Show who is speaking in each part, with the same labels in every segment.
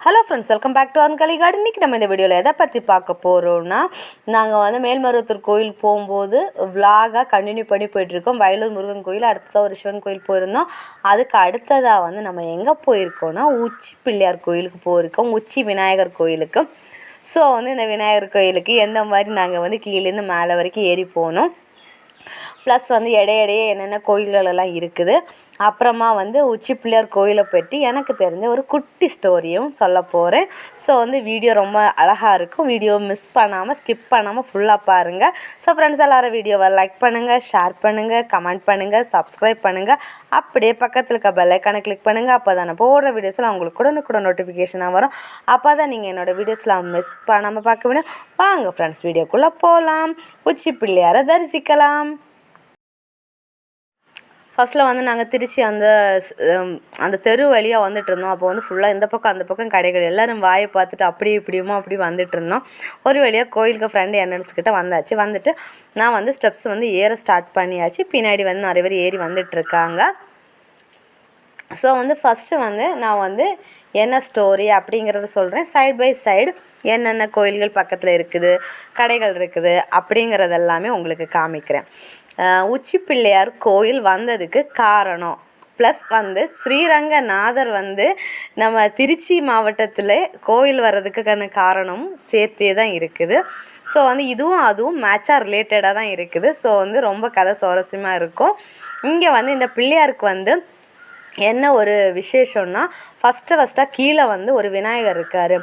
Speaker 1: Hello friends welcome back to அன்கலி card இன்றைக்கி நம்ம இந்த வீடியோவில் எதை பற்றி பார்க்க போகிறோம்னா நாங்கள் வந்து மேல்மருவத்தூர் கோயில் போகும்போது விலாகாக கண்டினியூ பண்ணி போயிட்டுருக்கோம். வயலூர் முருகன் கோயில் அடுத்ததாக ஒரு சிவன் கோயில் போயிருந்தோம். அதுக்கு அடுத்ததாக வந்து நம்ம எங்கே போயிருக்கோம்னா உச்சி பிள்ளையார் கோயிலுக்கு போயிருக்கோம். உச்சி விநாயகர் கோயிலுக்கு. ஸோ வந்து இந்த விநாயகர் கோயிலுக்கு எந்த மாதிரி நாங்கள் வந்து கீழேருந்து மேலே வரைக்கும் ஏறி போனோம். ப்ளஸ் வந்து இடையிடையே என்னென்ன கோயில்கள் எல்லாம் இருக்குது. அப்புறமா வந்து உச்சி பிள்ளையார் கோயிலை பற்றி எனக்கு தெரிஞ்ச ஒரு குட்டி ஸ்டோரியும் சொல்ல போகிறேன் ஸோ வந்து வீடியோ ரொம்ப அழகாக இருக்கும். வீடியோ மிஸ் பண்ணாமல் ஸ்கிப் பண்ணாமல் ஃபுல்லாக பாருங்கள் ஸோ ஃப்ரெண்ட்ஸ் எல்லாரும் வீடியோவை லைக் பண்ணுங்கள் ஷேர் பண்ணுங்கள் கமெண்ட் பண்ணுங்கள் சப்ஸ்கிரைப் பண்ணுங்கள் அப்படியே பக்கத்தில் இருக்க பெல்லைக்கானை கிளிக் பண்ணுங்கள் அப்போ தான் நான் போடுற வீடியோஸில் அவங்களுக்கு கூட கூட நோட்டிஃபிகேஷனாக வரும். அப்போ தான் நீங்கள் என்னோடய வீடியோஸ்லாம் மிஸ் பண்ணாமல் பார்க்க முடியும். வாங்க ஃப்ரெண்ட்ஸ் வீடியோக்குள்ளே போகலாம் உச்சி பிள்ளையாரை தரிசிக்கலாம். ஃபஸ்ட்டில் வந்து நாங்கள் திருச்சி அந்த அந்த தெரு வழியாக வந்துட்டு இருந்தோம். அப்போ வந்து ஃபுல்லாக இந்த பக்கம் அந்த பக்கம் கடைகள். எல்லோரும் வாயை பார்த்துட்டு அப்படி இப்படியுமா அப்படி வந்துட்டு இருந்தோம். ஒரு வழியாக கோயிலுக்கு ஃப்ரெண்டு என்எல்ஸ் வந்தாச்சு. வந்துட்டு நான் வந்து ஸ்டெப்ஸ் வந்து ஏற ஸ்டார்ட் பண்ணியாச்சு. பின்னாடி வந்து நிறைய பேர் ஏறி வந்துட்டுருக்காங்க ஸோ வந்து ஃபஸ்ட்டு வந்து நான் வந்து என்ன ஸ்டோரி அப்படிங்கிறத சொல்கிறேன் சைடு பை சைடு என்னென்ன கோயில்கள் பக்கத்தில் இருக்குது கடைகள் இருக்குது அப்படிங்கிறதெல்லாமே உங்களுக்கு காமிக்கிறேன். உச்சி பிள்ளையார் கோயில் வந்ததுக்கு காரணம். ப்ளஸ் வந்து ஸ்ரீரங்கநாதர் வந்து நம்ம திருச்சி மாவட்டத்தில் கோயில் வர்றதுக்கான காரணம் சேர்த்தே தான் இருக்குது. ஸோ வந்து இதுவும் அதுவும் மேட்சாக ரிலேட்டடாக தான் இருக்குது. ஸோ வந்து ரொம்ப கதை சுவாரஸ்யமாக இருக்கும். இங்கே வந்து இந்த பிள்ளையாருக்கு வந்து என்ன ஒரு விசேஷம்னா ஃபஸ்ட்டு ஃபஸ்ட்டாக கீழே வந்து ஒரு விநாயகர் இருக்கார்.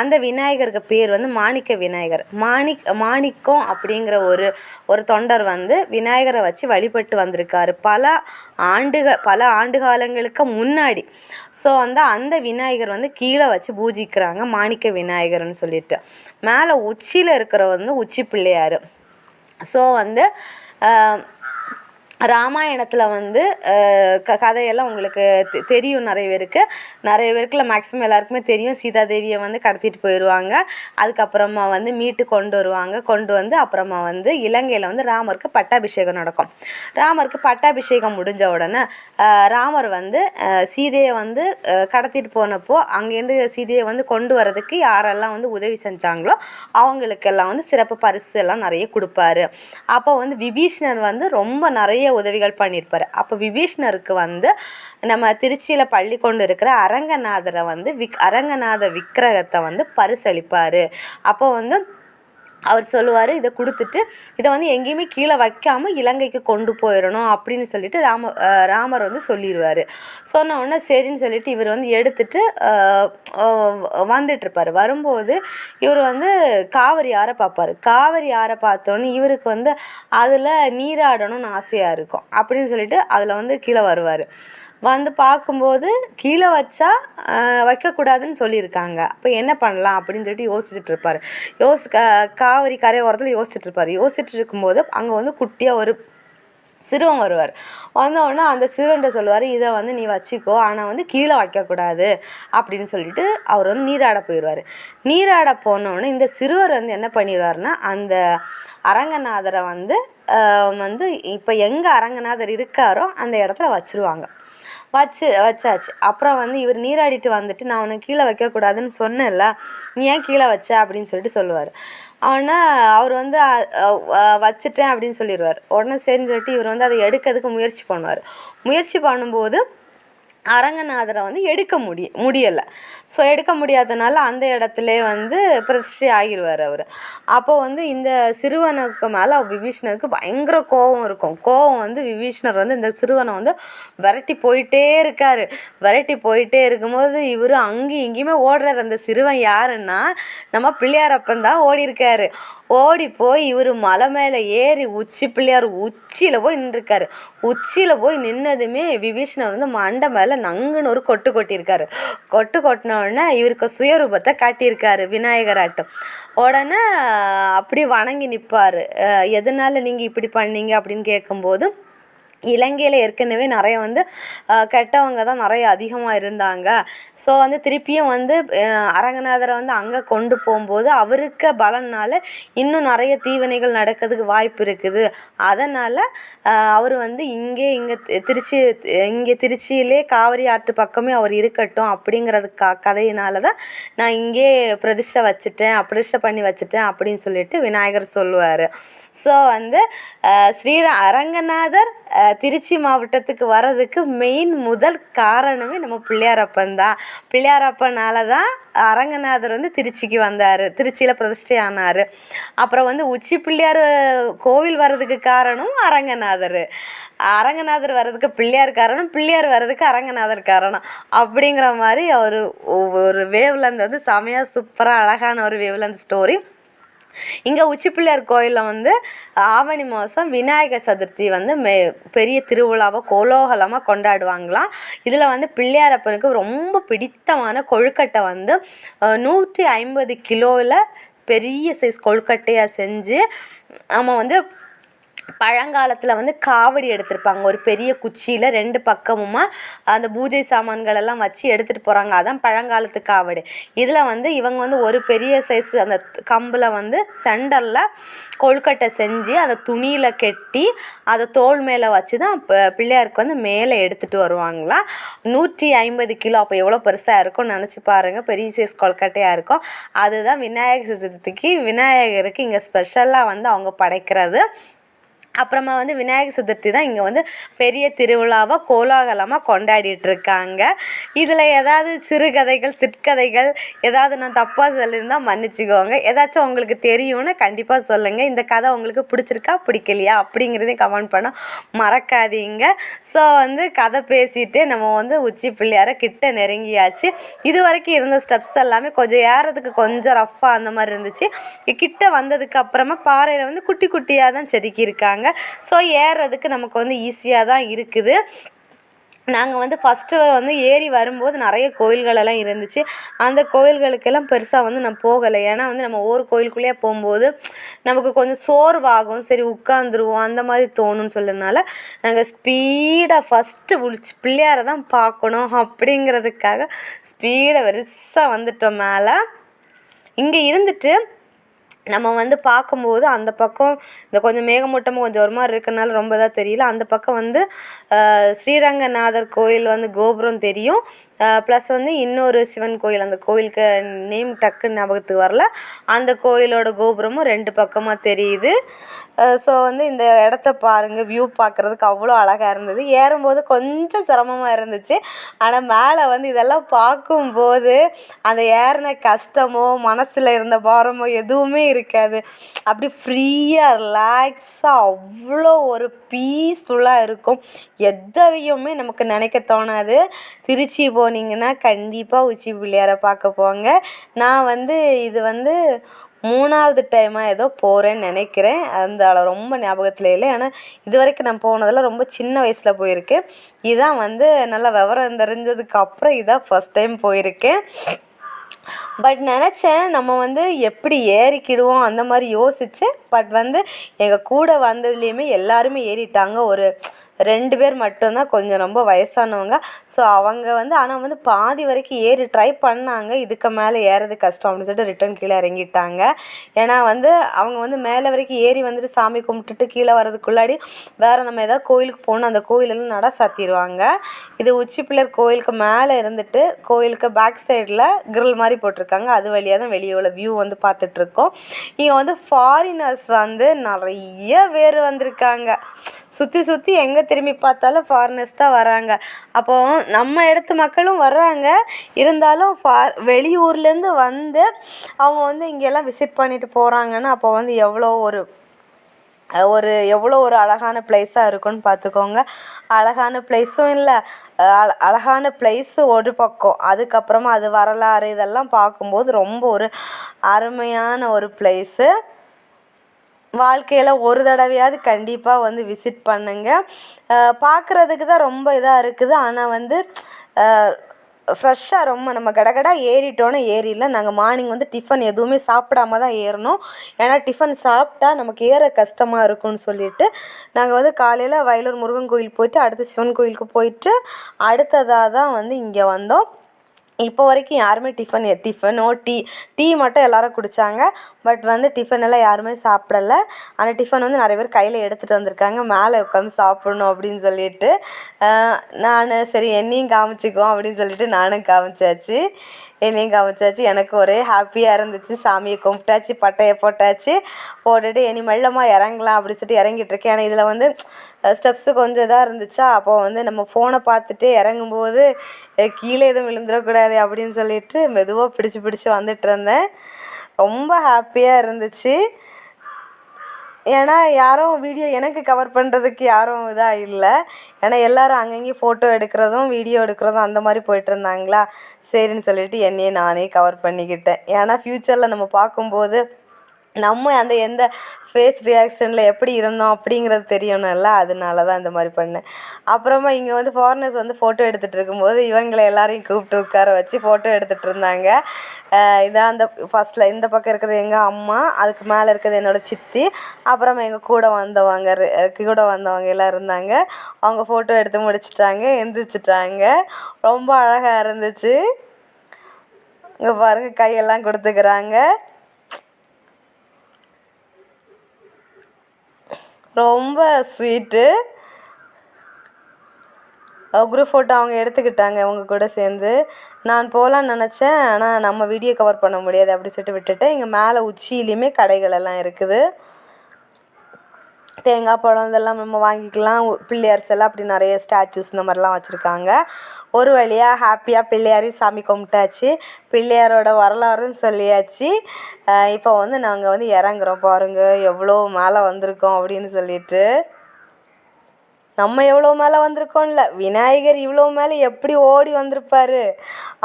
Speaker 1: அந்த விநாயகருக்கு பேர் வந்து மாணிக்க விநாயகர். மாணிக் மாணிக்கம் அப்படிங்கிற ஒரு ஒரு தொண்டர் வந்து விநாயகரை வச்சு வழிபட்டு வந்திருக்காரு. பல ஆண்டுகள் பல ஆண்டு காலங்களுக்கு முன்னாடி. ஸோ வந்து அந்த விநாயகர் வந்து கீழே வச்சு பூஜிக்கிறாங்க மாணிக்க விநாயகர்னு சொல்லிட்டு. மேலே உச்சியில் இருக்கிற வந்து உச்சி பிள்ளையார். ஸோ வந்து ராமாயணத்தில் வந்து க கதையெல்லாம் உங்களுக்கு தெ- தெரியும் நிறைய பேருக்கு. நிறைய பேருக்குல மேக்ஸிமம் எல்லாருக்குமே தெரியும். சீதாதேவியை வந்து கடத்திட்டு போயிடுவாங்க அதுக்கப்புறமா வந்து மீட்டு கொண்டு வருவாங்க. கொண்டு வந்து அப்புறமா வந்து இலங்கையில் வந்து ராமருக்கு பட்டாபிஷேகம் நடக்கும். ராமருக்கு பட்டாபிஷேகம் முடிஞ்ச உடனே ராமர் வந்து சீதையை வந்து கடத்திட்டு போனப்போ அங்கேருந்து சீதையை வந்து கொண்டு வரதுக்கு யாரெல்லாம் வந்து உதவி செஞ்சாங்களோ அவங்களுக்கெல்லாம் வந்து சிறப்பு பரிசு எல்லாம் நிறைய கொடுப்பாரு. அப்போ வந்து விபீஷ்ணர் வந்து ரொம்ப நிறைய உதவிகள் பண்ணியிருப்பாரு. அப்போ விபீஷ்ணருக்கு வந்து நம்ம திருச்சியில் பள்ளி கொண்டு இருக்கிற அரங்கநாதரை வந்து விக் அரங்கநாத விக்கிரகத்தை வந்து பரிசளிப்பார். அப்போ வந்து அவர் சொல்லுவார் இதை கொடுத்துட்டு இதை வந்து எங்கேயுமே கீழே வைக்காமல் இலங்கைக்கு கொண்டு போயிடணும் அப்படின்னு சொல்லிட்டு ராம ராமர் வந்து சொல்லிடுவார் சொன்ன உடனே சரின்னு சொல்லிட்டு இவர் வந்து எடுத்துட்டு வந்துட்டுருப்பார். வரும்போது இவர் வந்து காவிரி ஆறை பார்ப்பார். காவிரி ஆறை பார்த்தோன்னே இவருக்கு வந்து அதில் நீராடணும்னு ஆசையாக இருக்கும். அப்படின்னு சொல்லிட்டு அதில் வந்து கீழே வருவார். வந்து பார்க்கும்போது கீழே வச்சா வைக்கக்கூடாதுன்னு சொல்லியிருக்காங்க. அப்போ என்ன பண்ணலாம் அப்படின்னு சொல்லிட்டு யோசிச்சுட்டு இருப்பார் யோசி காவிரி கரை ஓரத்தில் யோசிச்சுட்டு இருப்பார் யோசிச்சுட்டு இருக்கும்போது அங்கே வந்து குட்டியாக ஒரு சிறுவன் வருவார். வந்த அந்த சிறுவன்ட்ட சொல்லுவார் இதை வந்து நீ வச்சுக்கோ ஆனால் வந்து கீழே வைக்கக்கூடாது அப்படின்னு சொல்லிட்டு அவர் வந்து நீராட போயிடுவார் நீராட போனோடனே இந்த சிறுவர் வந்து என்ன பண்ணிடுவார்னா அந்த அரங்கநாதரை வந்து வந்து இப்போ எங்கே அரங்கநாதர் இருக்காரோ அந்த இடத்துல வச்சுருவாங்க. வச்சு வச்சாச்சு. அப்புறம் வந்து இவர் நீராடிட்டு வந்துட்டு நான் உன்னை கீழே வைக்கக்கூடாதுன்னு சொன்னேன்ல நீ ஏன் கீழே வச்ச? அப்படின்னு சொல்லிட்டு சொல்லுவார். ஆனால் அவர் வந்து வச்சுட்டேன் அப்படின்னு சொல்லிடுவார் உடனே சரின்னு சொல்லிட்டு இவர் வந்து அதை எடுக்கிறதுக்கு முயற்சி பண்ணுவார். முயற்சி பண்ணும்போது அரங்கநாதரை வந்து எடுக்க முடிய முடியலை. ஸோ எடுக்க முடியாதனால அந்த இடத்துல வந்து பிரதிஷ்டை ஆகிடுவார் அவர். அப்போ வந்து இந்த சிறுவனுக்கு மேலே விபீஷ்ணருக்கு பயங்கர கோபம் இருக்கும். கோபம் வந்து விபீஷ்ணர் வந்து இந்த சிறுவனை வந்து விரட்டி போயிட்டே இருக்கார். விரட்டி போயிட்டே இருக்கும்போது இவர் அங்கேயும் இங்கேயுமே ஓடுறாரு. அந்த சிறுவன் யாருன்னா நம்ம பிள்ளையாரப்பன் தான் ஓடி இருக்காரு ஓடி போய் இவர் மலை மேலே ஏறி உச்சி பிள்ளையார் உச்சியில் போய் நின்றுருக்காரு. உச்சியில் போய் நின்னதுமே விபீஷ்ணர் வந்து மண்டை மேலே நங்குன்னு ஒரு கொட்டு கொட்டியிருக்காரு. கொட்டு கொட்டின உடனே இவருக்கு சுயரூபத்தை காட்டியிருக்காரு விநாயகராட்டம் உடனே அப்படி வணங்கி நிற்பார் எதனால நீங்கள் இப்படி பண்ணீங்க? அப்படின்னு கேட்கும்போது இலங்கையில் ஏற்கனவே நிறைய வந்து கெட்டவங்க தான் நிறைய அதிகமாக இருந்தாங்க. ஸோ வந்து திருப்பியும் வந்து அரங்கநாதரை வந்து அங்கே கொண்டு போகும்போது அவருக்கு பலனால் இன்னும் நிறைய தீவினைகள் நடக்கிறதுக்கு வாய்ப்பு இருக்குது. அதனால் அவர் வந்து இங்கே இங்கே திருச்சி இங்கே திருச்சியிலே காவிரி ஆற்று பக்கமே அவர் இருக்கட்டும் அப்படிங்கிறது க கதையினால தான் நான் இங்கே பிரதிஷ்டை வச்சுட்டேன் பிரதிஷ்டை பண்ணி வச்சுட்டேன் அப்படின்னு சொல்லிட்டு விநாயகர் சொல்லுவார். ஸோ வந்து ஸ்ரீர அரங்கநாதர் திருச்சி மாவட்டத்துக்கு வர்றதுக்கு மெயின் முதல் காரணமே நம்ம பிள்ளையாரப்பன் தான். பிள்ளையாரப்பனால தான் அரங்கநாதர் வந்து திருச்சிக்கு வந்தார். திருச்சியில் பிரதிஷ்டை ஆனார் அப்புறம் வந்து உச்சி பிள்ளையார் கோவில் வர்றதுக்கு காரணம் அரங்கநாதர். அரங்கநாதர் வர்றதுக்கு பிள்ளையார் காரணம் பிள்ளையார் வர்றதுக்கு அரங்கநாதர் காரணம். அப்படிங்கிற மாதிரி ஒரு ஒரு வேவ்லேருந்து வந்து செமையாக சூப்பராக அழகான ஒரு வேவ்லேருந்து ஸ்டோரி இங்கே உச்சி பிள்ளையார் கோயிலில் வந்து ஆவணி மாதம் விநாயகர் சதுர்த்தி வந்து மே பெரிய திருவிழாவை கோலோகலமாக கொண்டாடுவாங்களாம். இதில் வந்து பிள்ளையாரப்பனுக்கு ரொம்ப பிடித்தமான கொழுக்கட்டை வந்து நூற்றி ஐம்பது கிலோவில் பெரிய சைஸ் கொழுக்கட்டையாக செஞ்சு நம்ம வந்து பழங்காலத்தில் வந்து காவடி எடுத்திருப்பாங்க. ஒரு பெரிய குச்சியில் ரெண்டு பக்கமுமா அந்த பூஜை சாமான்கள் எல்லாம் வச்சு எடுத்துகிட்டு போகிறாங்க அதான் பழங்காலத்து காவடி. இதில் வந்து இவங்க வந்து ஒரு பெரிய சைஸ் அந்த கம்பில் வந்து சென்டரில் கொழுக்கட்டை செஞ்சு அதை துணியில் கட்டி அதை தோல் மேலே வச்சு தான் பிள்ளையாருக்கு வந்து மேலே எடுத்துகிட்டு வருவாங்களாம் நூற்றி ஐம்பது கிலோ. அப்போ எவ்வளோ பெருசாக இருக்கும்னு நினச்சி பாருங்கள் பெரிய சைஸ் கொழுக்கட்டையாக இருக்கும். அதுதான் விநாயகர் சதுர்த்திக்கு விநாயகருக்கு இங்கே ஸ்பெஷலாக வந்து அவங்க படைக்கிறது. அப்புறமா வந்து விநாயகர் சதுர்த்தி தான் இங்கே வந்து பெரிய திருவிழாவாக கோலாகலமாக கொண்டாடிட்டுருக்காங்க. இதில் ஏதாவது சிறுகதைகள் சிற்கதைகள் ஏதாவது நான் தப்பாக சொல்லியிருந்தால் மன்னிச்சுக்கோங்க. ஏதாச்சும் உங்களுக்கு தெரியும்னு கண்டிப்பாக சொல்லுங்கள் இந்த கதை உங்களுக்கு பிடிச்சிருக்கா பிடிக்கலையா அப்படிங்கிறதையும் கமெண்ட் பண்ண மறக்காதீங்க. ஸோ வந்து கதை பேசிட்டு நம்ம வந்து உச்சி பிள்ளையார கிட்ட நெருங்கியாச்சு. இது வரைக்கும் இருந்த ஸ்டெப்ஸ் எல்லாமே கொஞ்சம் ஏறதுக்கு கொஞ்சம் ரஃப்பாக அந்த மாதிரி இருந்துச்சு. கிட்ட வந்ததுக்கு அப்புறமா பாறையில் வந்து குட்டி குட்டியாக தான் செதுக்கியிருக்காங்க. ஸோ ஏறுறதுக்கு நமக்கு வந்து ஈஸியாக தான் இருக்குது. நாங்கள் வந்து ஃபஸ்ட்டு வந்து ஏறி வரும்போது நிறைய கோயில்களெல்லாம் இருந்துச்சு. அந்த கோயில்களுக்கெல்லாம் பெருசாக வந்து நான் போகலை. ஏன்னா வந்து நம்ம ஒவ்வொரு கோயிலுக்குள்ளேயே போகும்போது நமக்கு கொஞ்சம் சோர்வாகும். சரி உட்காந்துருவோம் அந்த மாதிரி தோணும்னு சொல்லனால நாங்கள் ஸ்பீடாக ஃபஸ்ட்டு உளிச்சு பிள்ளையாரை தான் பார்க்கணும் அப்படிங்கிறதுக்காக ஸ்பீடாக வரிசை வந்துட்டோம் மேலே. இங்கே இருந்துட்டு நம்ம வந்து பார்க்கும்போது அந்த பக்கம் இந்த கொஞ்சம் மேகமூட்டமாக கொஞ்சம் ஒரு மாதிரி இருக்கறனால ரொம்ப இதாக தெரியல. அந்த பக்கம் வந்து ஸ்ரீரங்கநாதர் கோயில் வந்து கோபுரம் தெரியும். ப்ளஸ் வந்து இன்னொரு சிவன் கோயில் அந்த கோயிலுக்கு நேம் டக்குன்னு ஞாபகத்துக்கு வரல. அந்த கோயிலோட கோபுரமும் ரெண்டு பக்கமாக தெரியுது. ஸோ வந்து இந்த இடத்த பாருங்கள் வியூ பார்க்குறதுக்கு அவ்வளோ அழகாக இருந்தது. ஏறும்போது கொஞ்சம் சிரமமாக இருந்துச்சு. ஆனால் மேலே வந்து இதெல்லாம் பார்க்கும்போது அந்த ஏறின கஷ்டமோ மனசில் இருந்த பாரமோ எதுவுமே இருக்காது. அப்படி ஃப்ரீயாக ரிலாக்ஸாக அவ்வளோ ஒரு பீஸ்ஃபுல்லாக இருக்கும். எதையுமே நமக்கு நினைக்க தோணாது. திருச்சி போனீங்கன்னா கண்டிப்பாக உச்சி பிள்ளையாரை பார்க்க போங்க நான் வந்து இது வந்து மூணாவது டைமாக ஏதோ போகிறேன்னு நினைக்கிறேன். அந்த ரொம்ப ஞாபகத்தில் இல்லை. ஏன்னா இது வரைக்கும் நான் போனதெல்லாம் ரொம்ப சின்ன வயசில் போயிருக்கேன் இதான் வந்து நல்லா விவரம் தெரிஞ்சதுக்கு அப்புறம் இதான் ஃபஸ்ட் டைம் போயிருக்கேன். பட் நினச்சேன் நம்ம வந்து எப்படி ஏறிக்கிடுவோம் அந்த மாதிரி யோசித்தேன் பட் வந்து எங்கள் கூட வந்ததுலேயுமே எல்லாருமே ஏறிட்டாங்க. ஒரு ரெண்டு பேர் மட்டும்தான் கொஞ்சம் ரொம்ப வயசானவங்க. ஸோ அவங்க வந்து ஆனால் வந்து பாதி வரைக்கும் ஏறி ட்ரை பண்ணாங்க. இதுக்கு மேலே ஏறது கஷ்டம் அப்படின்னு சொல்லிட்டு ரிட்டன் கீழே இறங்கிட்டாங்க. ஏன்னா வந்து அவங்க வந்து மேலே வரைக்கும் ஏறி வந்துட்டு சாமி கும்பிட்டுட்டு கீழே வரதுக்குள்ளாடி வேறு நம்ம ஏதாவது கோயிலுக்கு போகணும் அந்த கோயிலெல்லாம் நட சாத்திடுவாங்க இது உச்சி பிள்ளையர் கோயிலுக்கு மேலே இருந்துட்டு கோயிலுக்கு பேக் சைடில் கிரில் மாதிரி போட்டிருக்காங்க. அது வழியாக தான் வெளியே உள்ள வியூ வந்து பார்த்துட்ருக்கோம் இங்கே வந்து ஃபாரினர்ஸ் வந்து நிறைய பேர் வந்திருக்காங்க. சுற்றி சுற்றி எங்கே திரும்பி பார்த்தாலும் ஃபாரினர்ஸ் தான் வராங்க. அப்போ நம்ம இடத்து மக்களும் வர்றாங்க. இருந்தாலும் ஃபா வெளியூர்லேருந்து வந்து அவங்க வந்து இங்கெல்லாம் விசிட் பண்ணிட்டு போகிறாங்கன்னா அப்போ வந்து எவ்வளோ ஒரு ஒரு எவ்வளோ ஒரு அழகான ப்ளேஸாக இருக்கும்னு பார்த்துக்கோங்க. அழகான ப்ளேஸும் இல்லை. அழ அழகான பிளேஸு ஒரு பக்கம். அதுக்கப்புறமா அது வரலாறு இதெல்லாம் பார்க்கும்போது ரொம்ப ஒரு அருமையான ஒரு பிளேஸு வாழ்க்கையில் ஒரு தடவையாவது கண்டிப்பாக வந்து விசிட் பண்ணுங்கள் பார்க்குறதுக்கு தான் ரொம்ப இதாக இருக்குது. ஆனால் வந்து ஃப்ரெஷ்ஷாக ரொம்ப நம்ம கடகடா ஏறிட்டோன்னே ஏறிடல நாங்கள் மார்னிங் வந்து டிஃபன் எதுவுமே சாப்பிடாம தான் ஏறினோம் ஏன்னா டிஃபன் சாப்பிட்டா நமக்கு ஏற கஷ்டமாக இருக்கும்னு சொல்லிட்டு நாங்கள் வந்து காலையில் வயலூர் முருகன் கோயில் போயிட்டு அடுத்து சிவன் கோயிலுக்கு போயிட்டு அடுத்ததாக தான் வந்து இங்கே வந்தோம். இப்போ வரைக்கும் யாருமே டிஃபன் டிஃபனோ டீ டீ மட்டும் எல்லாரும் குடித்தாங்க பட் வந்து டிஃபன் எல்லாம் யாருமே சாப்பிடல. ஆனால் டிஃபன் வந்து நிறைய பேர் கையில் எடுத்துகிட்டு வந்திருக்காங்க. மேலே உட்காந்து சாப்பிட்ணும் அப்படின்னு சொல்லிட்டு. நான் சரி என்னையும் காமிச்சிக்குவோம் அப்படின்னு சொல்லிட்டு நானும் காமிச்சாச்சு. என்னையும் கவனிச்சாச்சு. எனக்கு ஒரே ஹாப்பியாக இருந்துச்சு. சாமியை கும்பிட்டாச்சு பட்டையை போட்டாச்சு. போட்டுட்டு இனி மெல்லமாக இறங்கலாம் அப்படின்னு சொல்லிட்டு இறங்கிட்டுருக்கேன் ஆனால் இதில் வந்து ஸ்டெப்ஸு கொஞ்சம் இதாக இருந்துச்சா? அப்போ வந்து நம்ம ஃபோனை பார்த்துட்டே இறங்கும்போது கீழே எதுவும் விழுந்துடக்கூடாது அப்படின்னு சொல்லிட்டு மெதுவாக பிடிச்சி பிடிச்சி வந்துட்டு இருந்தேன். ரொம்ப ஹாப்பியாக இருந்துச்சு. ஏன்னா யாரும் வீடியோ எனக்கு கவர் பண்ணுறதுக்கு யாரும் இதாக இல்லை. ஏன்னா எல்லோரும் அங்கங்கேயும் ஃபோட்டோ எடுக்கிறதும் வீடியோ எடுக்கிறதும் அந்த மாதிரி போயிட்டுருந்தாங்களா சரின்னு சொல்லிட்டு என்னையே நானே கவர் பண்ணிக்கிட்டேன். ஏன்னா ஃப்யூச்சரில் நம்ம பார்க்கும்போது நம்ம அந்த எந்த ஃபேஸ் ரியாக்ஷனில் எப்படி இருந்தோம் அப்படிங்கிறது தெரியணும்ல அதனால தான் இந்த மாதிரி பண்ணேன். அப்புறமா இங்கே வந்து ஃபாரினர்ஸ் வந்து ஃபோட்டோ எடுத்துகிட்டு இருக்கும்போது இவங்களை எல்லாரையும் கூப்பிட்டு உட்கார வச்சு ஃபோட்டோ எடுத்துகிட்டு இருந்தாங்க. இதான் அந்த ஃபஸ்ட்டில் இந்த பக்கம் இருக்கிறது எங்கள் அம்மா அதுக்கு மேலே இருக்கிறது என்னோடய சித்தி அப்புறமா எங்கள் கூட வந்தவங்க கூட வந்தவங்க எல்லாம் இருந்தாங்க. அவங்க ஃபோட்டோ எடுத்து முடிச்சிட்டாங்க எந்திரிச்சிட்டாங்க. ரொம்ப அழகாக இருந்துச்சு. இங்கே பாருங்கள் கையெல்லாம் கொடுத்துக்கிறாங்க. ரொம்ப ஸ்வீட்டு குரூப் ஃபோட்டோ அவங்க எடுத்துக்கிட்டாங்க அவங்க கூட சேர்ந்து. நான் போகலான்னு நினச்சேன் ஆனால் நம்ம வீடியோ கவர் பண்ண முடியாது அப்படி சொல்லிட்டு விட்டுட்டேன். இங்கே மேலே உச்சியிலையுமே கடைகள் எல்லாம் இருக்குது. தேங்காய் பழம் இதெல்லாம் நம்ம வாங்கிக்கலாம். பிள்ளையார் செல்லாம் அப்படி நிறைய ஸ்டாச்சூஸ் இந்த மாதிரிலாம் வச்சுருக்காங்க. ஒரு வழியாக ஹாப்பியாக பிள்ளையாரையும் சாமி கும்பிட்டாச்சு. பிள்ளையாரோட வரலாறும் சொல்லியாச்சு. இப்போ வந்து நாங்கள் வந்து இறங்குறோம் பாருங்கள் எவ்வளோ மேலே வந்திருக்கோம் அப்படின்னு சொல்லிட்டு. நம்ம எவ்வளோ மேலே வந்திருக்கோம்ல? விநாயகர் இவ்வளோ மேலே எப்படி ஓடி வந்திருப்பார்?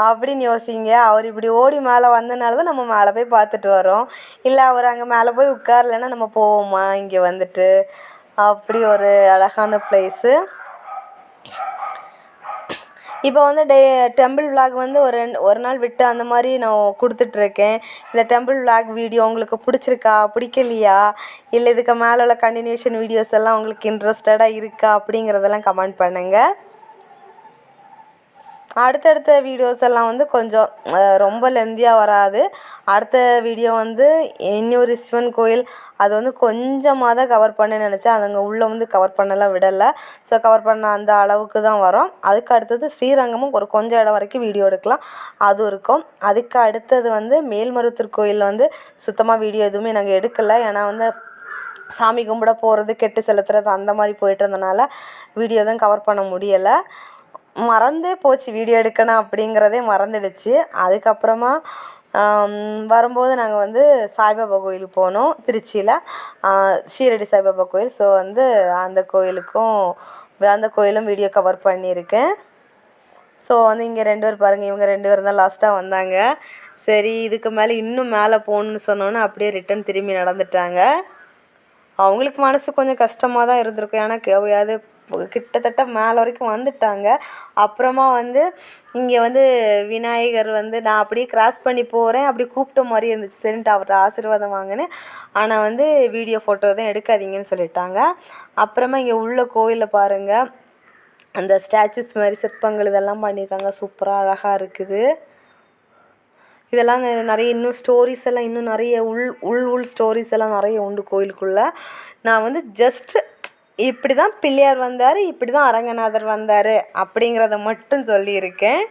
Speaker 1: அப்படின்னு யோசிங்க. அவர் இப்படி ஓடி மேலே வந்தனால தான் நம்ம மேலே போய் பார்த்துட்டு வரோம். இல்லை அவர் அங்கே மேலே போய் உட்காரலன்னா நம்ம போவோமா? இங்கே வந்துட்டு. அப்படி ஒரு அழகான ப்ளேஸு இப்போ வந்து டே டெம்பிள் விலாக் வந்து ஒரு ரெண்டு ஒரு நாள் விட்டு அந்த மாதிரி நான் கொடுத்துட்ருக்கேன். இந்த டெம்பிள் விலாக் வீடியோ உங்களுக்கு பிடிச்சிருக்கா? பிடிக்கலையா? இல்லை இதுக்கு மேலே உள்ள கண்டினியூஷன் வீடியோஸ் எல்லாம் உங்களுக்கு இன்ட்ரெஸ்டடாக இருக்கா? அப்படிங்கிறதெல்லாம் கமெண்ட் பண்ணுங்கள் அடுத்தடுத்த வீடியோஸ் எல்லாம் வந்து கொஞ்சம் ரொம்ப லென்த்தியாக வராது. அடுத்த வீடியோ வந்து இன்னொரு சிவன் கோயில் அது வந்து கொஞ்சமாக தான் கவர் பண்ண நினச்சேன். அது அங்கே உள்ளே வந்து கவர் பண்ணலாம் விடலை. ஸோ கவர் பண்ண அந்த அளவுக்கு தான் வரும். அதுக்கு அடுத்தது ஸ்ரீரங்கமும் ஒரு கொஞ்சம் இடம் வரைக்கும் வீடியோ எடுக்கலாம். அதுவும் இருக்கும். அதுக்கு அடுத்தது வந்து மேல்மருத்தூர் கோயில் வந்து சுத்தமாக வீடியோ எதுவுமே நாங்கள் எடுக்கலை. ஏன்னா வந்து சாமி கும்பிட போகிறது கெட்டு செலுத்துறது அந்த மாதிரி போயிட்டு இருந்தனால வீடியோ தான் கவர் பண்ண முடியலை. மறந்தே போச்சு வீடியோ எடுக்கணும் அப்படிங்கிறதே மறந்துடுச்சு. அதுக்கப்புறமா வரும்போது நாங்கள் வந்து சாய்பாபா கோயிலுக்கு போனோம் திருச்சியில். ஷீரடி சாய்பாபா கோயில். ஸோ வந்து அந்த கோயிலுக்கும் அந்த கோயிலும் வீடியோ கவர் பண்ணியிருக்கேன். ஸோ வந்து இங்கே ரெண்டு பேர் பாருங்கள் இவங்க ரெண்டு பேரும் தான் லாஸ்ட்டாக வந்தாங்க. சரி இதுக்கு மேலே இன்னும் மேலே போகணுன்னு சொன்னோன்னே அப்படியே ரிட்டன் திரும்பி நடந்துட்டாங்க. அவங்களுக்கு மனசு கொஞ்சம் கஷ்டமாக தான் இருந்திருக்கும். ஏன்னா எவையாவது கிட்டத்தட்ட மேலே வரைக்கும் வந்துட்டாங்க. அப்புறமா வந்து இங்கே வந்து விநாயகர் வந்து நான் அப்படியே கிராஸ் பண்ணி போகிறேன் அப்படி கூப்பிட்ட மாதிரி இருந்துச்சு. சரின்ட்டு அவர்கிட்ட ஆசீர்வாதம் வாங்கினேன். ஆனால் வந்து வீடியோ ஃபோட்டோ தான் எடுக்காதீங்கன்னு சொல்லிட்டாங்க. அப்புறமா இங்கே உள்ள கோயிலில் பாருங்கள் அந்த ஸ்டாச்சுஸ் மாதிரி சிற்பங்கள் இதெல்லாம் பண்ணியிருக்காங்க. சூப்பராக அழகாக இருக்குது. இதெல்லாம் நிறைய இன்னும் ஸ்டோரிஸ் எல்லாம் இன்னும் நிறைய உள் உள் உள் ஸ்டோரிஸ் எல்லாம் நிறைய உண்டு கோயிலுக்குள்ளே. நான் வந்து ஜஸ்ட்டு இப்படி தான் பிள்ளையார் வந்தார் இப்படி தான் அரங்கநாதர் வந்தார் அப்படிங்கிறத மட்டும் சொல்லியிருக்கேன்.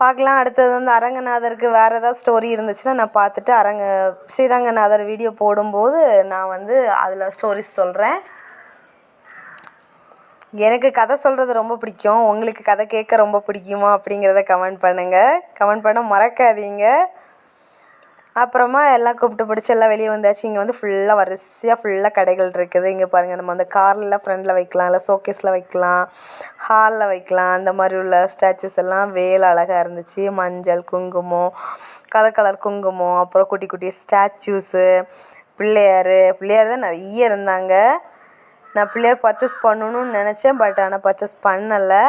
Speaker 1: பார்க்கலாம் அடுத்தது வந்து அரங்கநாதருக்கு வேறு ஏதாவது ஸ்டோரி இருந்துச்சுன்னா நான் பார்த்துட்டு அரங்க ஸ்ரீரங்கநாதர் வீடியோ போடும்போது நான் வந்து அதில் ஸ்டோரிஸ் சொல்கிறேன் எனக்கு கதை சொல்கிறது ரொம்ப பிடிக்கும். உங்களுக்கு கதை கேட்க ரொம்ப பிடிக்குமா அப்படிங்கிறத கமெண்ட் பண்ணுங்கள் கமெண்ட் பண்ண மறக்காதீங்க. அப்புறமா எல்லாம் கூப்பிட்டு பிடிச்சி எல்லாம் வெளியே வந்தாச்சு. இங்கே வந்து ஃபுல்லாக வரிசையாக ஃபுல்லாக கடைகள் இருக்குது. இங்கே பாருங்கள் நம்ம அந்த காரில் ஃப்ரண்டில் வைக்கலாம் இல்லை ஷோகேஸில் வைக்கலாம் ஹாலில் வைக்கலாம். அந்த மாதிரி உள்ள ஸ்டாச்சுஸ் எல்லாம் வேல் அழகாக இருந்துச்சு. மஞ்சள் குங்குமம் கலர் கலர் குங்குமம் அப்புறம் குட்டி குட்டி ஸ்டாச்சூஸு பிள்ளையார். பிள்ளையார் தான் நிறைய இருந்தாங்க. நான் பிள்ளையார் பர்ச்சேஸ் பண்ணணும்னு நினச்சேன் பட் ஆனால் பர்ச்சேஸ் பண்ணலை.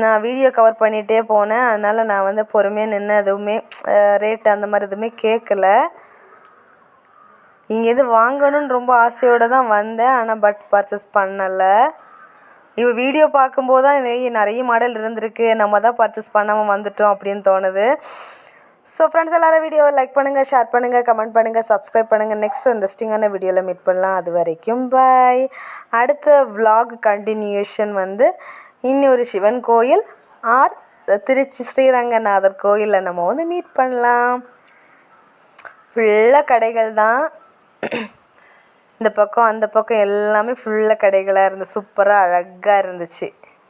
Speaker 1: நான் வீடியோ கவர் பண்ணிகிட்டே போனேன். அதனால் நான் வந்து பொறுமையாக நின்று எதுவுமே ரேட் அந்த மாதிரி எதுவுமே கேட்கல இங்கே வாங்கணும்னு ரொம்ப ஆசையோடு தான் வந்தேன். ஆனால் பட் பர்ச்சேஸ் பண்ணலை. இப்போ வீடியோ பார்க்கும்போது தான் நிறைய நிறைய மாடல் இருந்திருக்கு. நம்ம தான் பர்ச்சேஸ் பண்ணாமல் வந்துட்டோம் அப்படின்னு தோணுது. ஸோ ஃப்ரெண்ட்ஸ் எல்லாரும் வீடியோவை லைக் பண்ணுங்கள் ஷேர் பண்ணுங்கள் கமெண்ட் பண்ணுங்கள் சப்ஸ்கிரைப் பண்ணுங்கள் நெக்ஸ்ட் இன்ட்ரெஸ்டிங்கான வீடியோவில் மீட் பண்ணலாம். அது வரைக்கும் பாய் அடுத்த விலாக் கண்டினியூஷன் வந்து இன்னொரு சிவன் கோயில் ஆர் திருச்சி ஸ்ரீரங்கநாதர் கோயிலில் நம்ம வந்து மீட் பண்ணலாம். ஃபுல்லாக கடைகள் தான். இந்த பக்கம் அந்த பக்கம் எல்லாமே ஃபுல்லாக கடைகளாக இருந்து சூப்பராக அழகாக இருந்துச்சு.